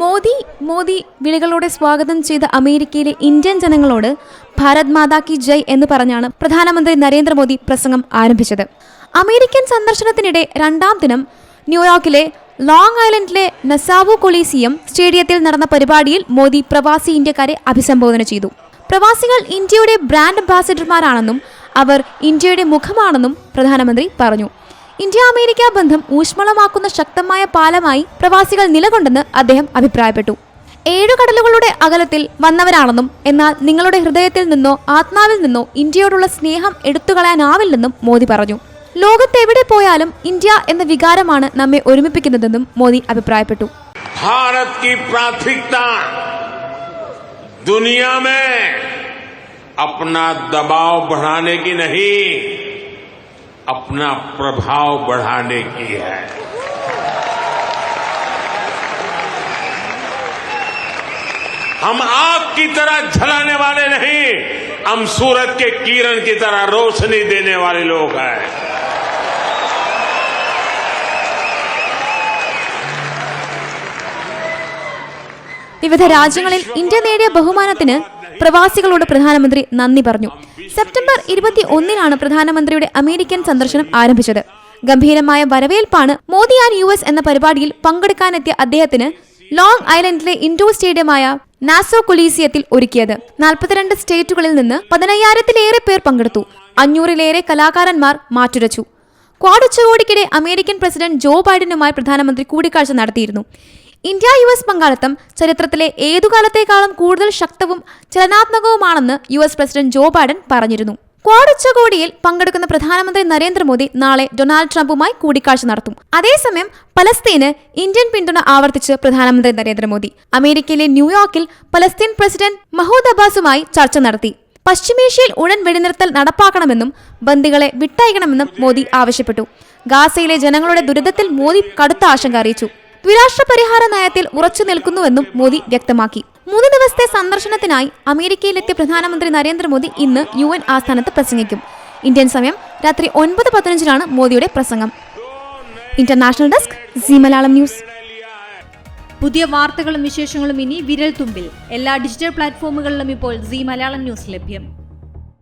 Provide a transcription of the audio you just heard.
മോദി മോദി വിളികളോടെ സ്വാഗതം ചെയ്ത അമേരിക്കയിലെ ഇന്ത്യൻ ജനങ്ങളോട് ഭാരത് മാതാ കി ജയ് എന്ന് പറഞ്ഞാണ് പ്രധാനമന്ത്രി നരേന്ദ്രമോദി പ്രസംഗം ആരംഭിച്ചത്. അമേരിക്കൻ സന്ദർശനത്തിനിടെ രണ്ടാം ദിനം ന്യൂയോർക്കിലെ ലോങ് ഐലൻഡിലെ നസാവോ കൊളീസിയം സ്റ്റേഡിയത്തിൽ നടന്ന പരിപാടിയിൽ മോദി പ്രവാസി ഇന്ത്യക്കാരെ അഭിസംബോധന ചെയ്തു. പ്രവാസികൾ ഇന്ത്യയുടെ ബ്രാൻഡ് അംബാസിഡർമാരാണെന്നും അവർ ഇന്ത്യയുടെ മുഖമാണെന്നും പ്രധാനമന്ത്രി പറഞ്ഞു. ഇന്ത്യ അമേരിക്ക ബന്ധം ഊഷ്മളമാക്കുന്ന ശക്തമായ പാലമായി പ്രവാസികൾ നിലകൊണ്ടെന്ന് അദ്ദേഹം അഭിപ്രായപ്പെട്ടു. ഏഴു കടലുകളുടെ അകലത്തിൽ വന്നവരാണെന്നും എന്നാൽ നിങ്ങളുടെ ഹൃദയത്തിൽ നിന്നോ ആത്മാവിൽ നിന്നോ ഇന്ത്യയോടുള്ള സ്നേഹം എടുത്തുകളയാനാവില്ലെന്നും മോദി പറഞ്ഞു. ലോകത്തെവിടെ പോയാലും ഇന്ത്യ എന്ന വികാരമാണ് നമ്മെ ഒരുമിപ്പിക്കുന്നതെന്നും മോദി അഭിപ്രായപ്പെട്ടു. ഭാരത് ദുനിയ മേ അപ്നാ ദബാവ് ബഢാനെ കി अपना प्रभाव बढ़ाने की है। हम आग की तरह झलाने वाले नहीं, हम सूरज के किरण की तरह रोशनी देने वाले लोग हैं। വിവിധ രാജ്യങ്ങളിൽ ഇന്ത്യ നേടിയ ബഹുമാനത്തിന് പ്രവാസികളോട് പ്രധാനമന്ത്രി നന്ദി പറഞ്ഞു. സെപ്റ്റംബർ ഇരുപത്തി ഒന്നിനാണ് പ്രധാനമന്ത്രിയുടെ അമേരിക്കൻ സന്ദർശനം ആരംഭിച്ചത്. ഗംഭീരമായ വരവേൽപ്പാണ് മോദി ആൻഡ് യു എസ് എന്ന പരിപാടിയിൽ പങ്കെടുക്കാനെത്തിയ അദ്ദേഹത്തിന് ലോങ് ഐലൻഡിലെ ഇൻഡോർ സ്റ്റേഡിയമായ നാസോ കൊളീസിയത്തിൽ ഒരുക്കിയത്. നാൽപ്പത്തിരണ്ട് സ്റ്റേറ്റുകളിൽ നിന്ന് പതിനയ്യായിരത്തിലേറെ പേർ പങ്കെടുത്തു. അഞ്ഞൂറിലേറെ കലാകാരന്മാർ മാറ്റുരച്ചു. ക്വാഡ് ഉച്ചകോടിക്കിടെ അമേരിക്കൻ പ്രസിഡന്റ് ജോ ബൈഡനുമായി പ്രധാനമന്ത്രി കൂടിക്കാഴ്ച നടത്തിയിരുന്നു. ഇന്ത്യ യു എസ് പങ്കാളിത്തം ചരിത്രത്തിലെ ഏതു കാലത്തേക്കാളും കൂടുതൽ ശക്തവും ചലനാത്മകവുമാണെന്ന് U S president Joe Biden പറഞ്ഞിരുന്നു. ക്വാഡ് ഉച്ചകോടിയിൽ പങ്കെടുക്കുന്ന പ്രധാനമന്ത്രി നരേന്ദ്രമോദി നാളെ ഡൊണാൾഡ് ട്രംപുമായി കൂടിക്കാഴ്ച നടത്തും. അതേസമയം പലസ്തീന് ഇന്ത്യൻ പിന്തുണ ആവർത്തിച്ച് പ്രധാനമന്ത്രി നരേന്ദ്രമോദി. അമേരിക്കയിലെ ന്യൂയോർക്കിൽ പലസ്തീൻ പ്രസിഡന്റ് മഹൂദ് അബ്ബാസുമായി ചർച്ച നടത്തി. പശ്ചിമേഷ്യയിൽ ഉടൻ വെടിനിർത്തൽ നടപ്പാക്കണമെന്നും ബന്ദികളെ വിട്ടയക്കണമെന്നും മോദി ആവശ്യപ്പെട്ടു. ഗാസയിലെ ജനങ്ങളുടെ ദുരിതത്തിൽ മോദി കടുത്ത ആശങ്ക അറിയിച്ചു. ദ്വിരാഷ്ട്ര പരിഹാര നയത്തിൽ ഉറച്ചു നിൽക്കുന്നുവെന്നും മോദി വ്യക്തമാക്കി. മൂന്ന് ദിവസത്തെ സന്ദർശനത്തിനായി അമേരിക്കയിലെത്തിയ പ്രധാനമന്ത്രി നരേന്ദ്രമോദി ഇന്ന് യു എൻ ആസ്ഥാനത്ത് പ്രസംഗിക്കും. ഇന്ത്യൻ സമയം രാത്രി ഒൻപത് പതിനഞ്ചിനാണ് മോദിയുടെ പ്രസംഗം. International desk C Malayalam news. പുതിയ വാർത്തകളും വിശേഷങ്ങളും ഇനി വിരൽ തുമ്പിൽ എല്ലാ ഡിജിറ്റൽ പ്ലാറ്റ്ഫോമുകളിലും ഇപ്പോൾ സി മലയാളം ന്യൂസ് ലഭ്യം.